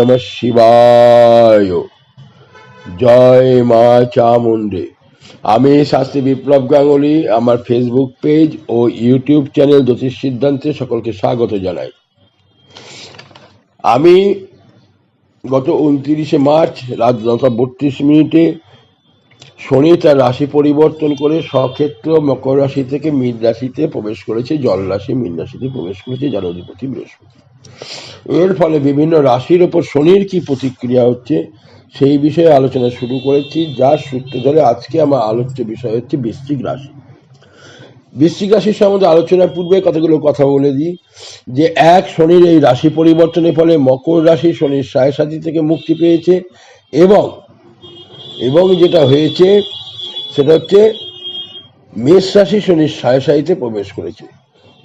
নম শিবায়। জয় মা চামুণ্ডে। আমি শাস্ত্রী বিপ্লব গাঙ্গুলি, আমার ফেসবুক পেজ ও ইউটিউব চ্যানেল জ্যোতিষ সিদ্ধান্তে সকলকে স্বাগত জানাই। আমি গত উনত্রিশে মার্চ রাত নটা বত্রিশ মিনিটে শনি তার রাশি পরিবর্তন করে স্বক্ষেত্র মকর রাশি থেকে মীন রাশিতে প্রবেশ করেছে, জল রাশি, মীন রাশিতে প্রবেশ করেছে যার অধিপতি বৃহস্পতি। এর ফলে বিভিন্ন রাশির ওপর শনির কি প্রতিক্রিয়া হচ্ছে, সেই বিষয়ে আলোচনা শুরু করেছি যার সূত্র ধরে আজকে আমার আলোচ্য বিষয় হচ্ছে বৃশ্চিক রাশি। বৃশ্চিক রাশির সম্বন্ধে আলোচনার পূর্বে কতগুলো কথা বলে দিই, যে এক, শনির এই রাশি পরিবর্তনের ফলে মকর রাশি শনির সায় সাথী থেকে মুক্তি পেয়েছে এবং এবং যেটা হয়েছে, সেটা হচ্ছে মেষ রাশি শনির সায় সাহিতে প্রবেশ করেছে।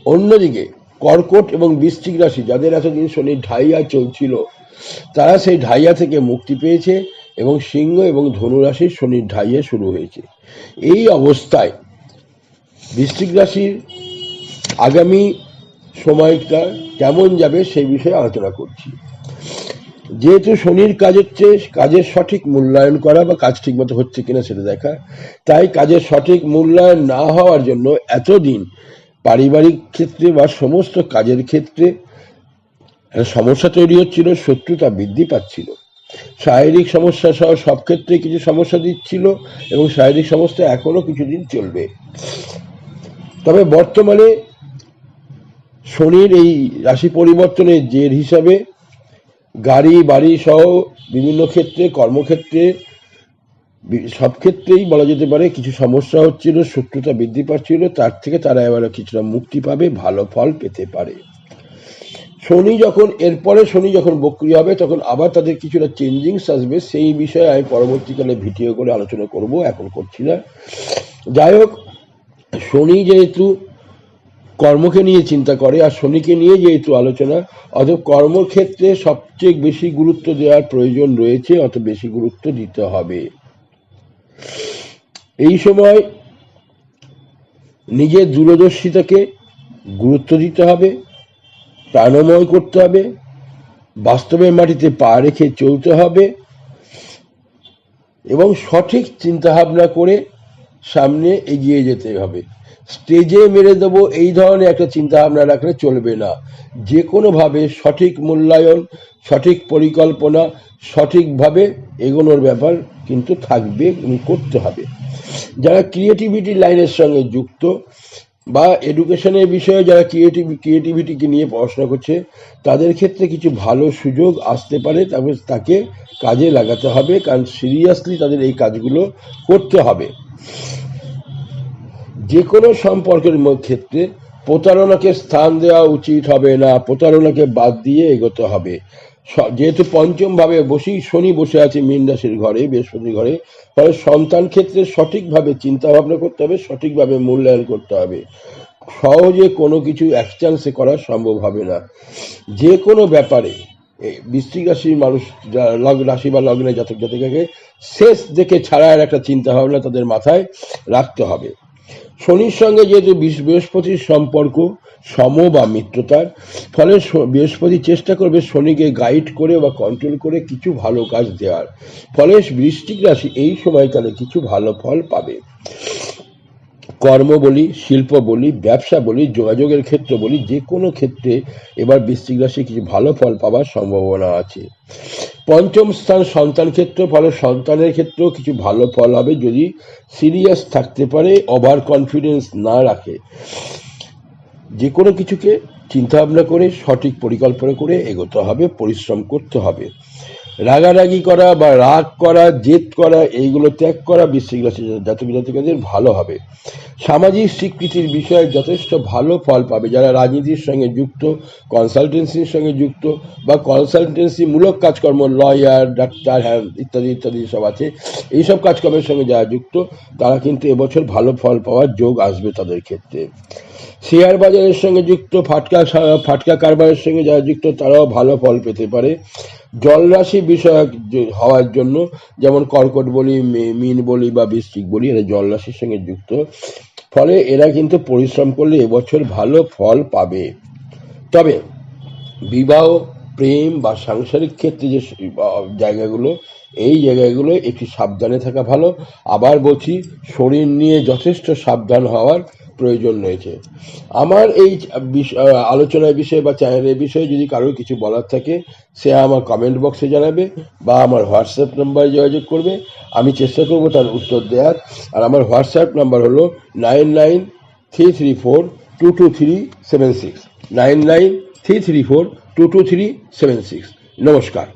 অন্যদিকে কর্কট এবং বৃশ্চিক রাশি, যাদের এতদিন শনির ঢাইয়া চলছিল, তারা সেই ঢাইয়া থেকে মুক্তি পেয়েছে এবং সিংহ এবং ধনু রাশির শনির ঢাইয়া শুরু হয়েছে। এই অবস্থায় বৃশ্চিক রাশির আগামী সময়টা কেমন যাবে সেই বিষয়ে আলোচনা করছি। যেহেতু শনির কাজ হচ্ছে কাজের সঠিক মূল্যায়ন করা বা কাজ ঠিকমতো হচ্ছে কিনা সেটা দেখা, তাই কাজের সঠিক মূল্যায়ন না হওয়ার জন্য এতদিন পারিবারিক ক্ষেত্রে বা সমস্ত কাজের ক্ষেত্রে সমস্যা তৈরি হচ্ছিল, শত্রুতা বৃদ্ধি পাচ্ছিল। শারীরিক সমস্যা সহ সব ক্ষেত্রে কিছু সমস্যা দিচ্ছিল এবং শারীরিক সমস্যা এখনও কিছুদিন চলবে। তবে বর্তমানে শনির এই রাশি পরিবর্তনের জের হিসাবে গাড়ি, বাড়ি সহ বিভিন্ন ক্ষেত্রে, কর্মক্ষেত্রে সব ক্ষেত্রেই বলা যেতে পারে কিছু সমস্যা হচ্ছিল, শত্রুতা বৃদ্ধি পাচ্ছিল, তার থেকে তারা এবারে কিছুটা মুক্তি পাবে, ভালো ফল পেতে পারে। শনি যখন, এরপরে শনি যখন বক্রি হবে, তখন আবার তাদের কিছুটা চেঞ্জিংস আসবে, সেই বিষয়ে আমি পরবর্তীকালে ভিডিও করে আলোচনা করব, এখন করছি না। যাই হোক, শনি যেহেতু কর্মকে নিয়ে চিন্তা করে, আর শনিকে নিয়ে যেহেতু আলোচনা অত কর্মক্ষেত্রে সবচেয়ে বেশি গুরুত্ব দেওয়ার প্রয়োজন রয়েছে, অত বেশি গুরুত্ব দিতে হবে। এই সময় নিজের দূরদর্শিতাকে গুরুত্ব দিতে হবে, প্রাণময় করতে হবে, বাস্তবের মাটিতে পা রেখে চলতে হবে এবং সঠিক চিন্তাভাবনা করে সামনে এগিয়ে যেতে হবে। স্টেজে মেরে দেবো এই ধরনের একটা চিন্তা ভাবনা রাখলে চলবে না। যে কোনোভাবে সঠিক মূল্যায়ন, সঠিক পরিকল্পনা, সঠিকভাবে এগোনোর ব্যাপার কিন্তু থাকবে করতে হবে। যারা ক্রিয়েটিভিটি লাইনের সঙ্গে যুক্ত বা এডুকেশনের বিষয়ে যারা ক্রিয়েটিভ ক্রিয়েটিভিটিকে নিয়ে পড়াশোনা করছে, তাদের ক্ষেত্রে কিছু ভালো সুযোগ আসতে পারে, তবে তাকে কাজে লাগাতে হবে, কারণ সিরিয়াসলি তাদের এই কাজগুলো করতে হবে। যে কোনো সম্পর্কের ক্ষেত্রে প্রতারণাকে স্থান দেওয়া উচিত হবে না, প্রতারণাকে বাদ দিয়ে এগোতে হবে। যেহেতু পঞ্চম ভাবে বসেই শনি বসে আছে মীন রাশির ঘরে, বৃহস্পতির ঘরে, ফলে সন্তান ক্ষেত্রে সঠিকভাবে চিন্তা ভাবনা করতে হবে, সঠিকভাবে মূল্যায়ন করতে হবে। সহজে কোনো কিছু এক চান্সে করা সম্ভব হবে না। যে কোনো ব্যাপারে বৃশ্চিক রাশির মানুষ যারা লগ রাশি বা লগ্নে জাতক জাতিকাকে শেষ দেখে ছাড়ার একটা চিন্তা ভাবনা তাদের মাথায় রাখতে হবে। শনির সঙ্গে যেহেতু বৃহস্পতির সম্পর্ক, সম বা মিত্রতার, ফলে বৃহস্পতি চেষ্টা করবে শনিকে গাইড করে বা কন্ট্রোল করে কিছু ভালো কাজ দেওয়ার। ফলে বৃষ্টিক রাশি এই সময়কালে কিছু ভালো ফল পাবে। কর্ম বলি, শিল্প বলি, ব্যবসা বলি, যোগাযোগের ক্ষেত্র বলি, যে কোনো ক্ষেত্রে এবার বৃশ্চিক রাশি কিছু ভালো ফল পাওয়ার সম্ভাবনা আছে। পঞ্চম স্থান সন্তান ক্ষেত্র, ফলে সন্তানের ক্ষেত্রেও কিছু ভালো ফল হবে যদি সিরিয়াস থাকতে পারে ওভার কনফিডেন্স না রাখে। যে কোনো কিছুকে চিন্তা ভাবনা করে, সঠিক পরিকল্পনা করে এগোতে হবে, পরিশ্রম করতে হবে। রাগারাগি করা বা রাগ করা, জেদ করা, এইগুলো ত্যাগ করা বৃশ্চিক রাশি জাতক ভালো হবে। সামাজিক স্বীকৃতির বিষয়ে যথেষ্ট ভালো ফল পাবে যারা রাজনীতির সঙ্গে যুক্ত কনসালটেন্সির সঙ্গে যুক্ত বা কনসালটেন্সি মূলক কাজকর্ম লয়ার ডাক্তার হ্যাঁ ইত্যাদি ইত্যাদি সব আছে। এইসব কাজকর্মের সঙ্গে যারা যুক্ত, তারা কিন্তু এবছর ভালো ফল পাওয়ার যোগ আসবে তাদের ক্ষেত্রে। শেয়ার বাজারের সঙ্গে যুক্ত, ফাটকা ফাটকা কারবারের সঙ্গে যারা যুক্ত, তারাও ভালো ফল পেতে পারে। জলরাশি বিষয়ক হওয়ার জন্য, যেমন কর্কট বলি মিন বলি বা বৃষ্টিক বলি, এরা জলরাশির সঙ্গে যুক্ত। ফলে এরা কিন্তু পরিশ্রম করলে এবছর ভালো ফল পাবে। তবে বিবাহ প্রেম বা সাংসারিক ক্ষেত্রে যে জায়গাগুলো, এই জায়গাগুলো একটু সাবধানে থাকা ভালো। আবার বলছি, শরীর নিয়ে যথেষ্ট সাবধান হওয়ার প্রয়োজন রয়েছে। আমার এই আলোচনার বিষয়ে বা চ্যানেলের বিষয়ে যদি কারোর কিছু বলার থাকে, সে আমার কমেন্ট বক্সে জানাবে বা আমার হোয়াটসঅ্যাপ নাম্বারে যোগাযোগ করবে। আমি চেষ্টা করব তার উত্তর দেওয়ার আর আমার হোয়াটসঅ্যাপ নাম্বার হলো nine nine three three four two two three seven six nine nine three three four two two three seven six নমস্কার।